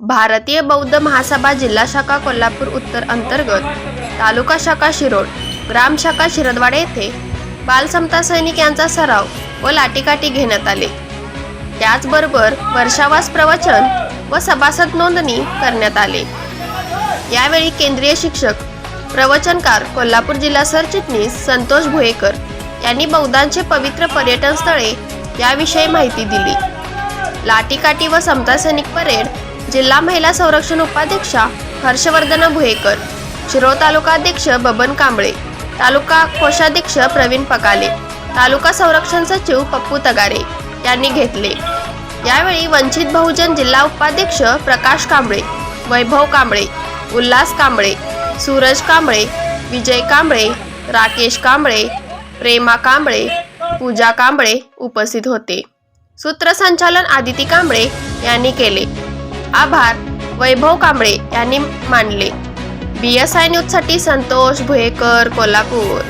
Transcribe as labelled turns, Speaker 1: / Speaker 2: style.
Speaker 1: भारतीय बौद्ध महासभा जिल्हा शाखा कोल्हापूर उत्तर अंतर्गत तालुका शाखा शिरोड ग्राम शाखा शिरदवाडे येथे बालसमता सैनिक यांचा सराव व लाठीकाठी घेण्यात आले. त्याचबरोबर वर्षावास प्रवचन व सभासद नोंदणी करण्यात आले. यावेळी केंद्रीय शिक्षक प्रवचनकार कोल्हापूर जिल्हा सरचिटणीस संतोष भुयेकर यांनी बौद्धांचे पवित्र पर्यटन स्थळे याविषयी माहिती दिली. लाठीकाठी व समता सैनिक परेड जिल्हा महिला संरक्षण उपाध्यक्षा हर्षवर्धन भुयेकर शिरोळ तालुकाध्यक्ष बबन कांबळे तालुका कोषाध्यक्ष प्रवीण पकाले तालुका संरक्षण सचिव पप्पू तगारे यांनी घेतले. यावेळी वंचित बहुजन जिल्हा उपाध्यक्ष प्रकाश कांबळे वैभव कांबळे उल्हास कांबळे सूरज कांबळे विजय कांबळे राकेश कांबळे प्रेमा कांबळे पूजा कांबळे उपस्थित होते. सूत्रसंचालन आदिती कांबळे यांनी केले. आभार वैभव कांबळे यांनी मानले. बी एस आय न्यूजसाठी संतोष भुयेकर कोल्हापूर.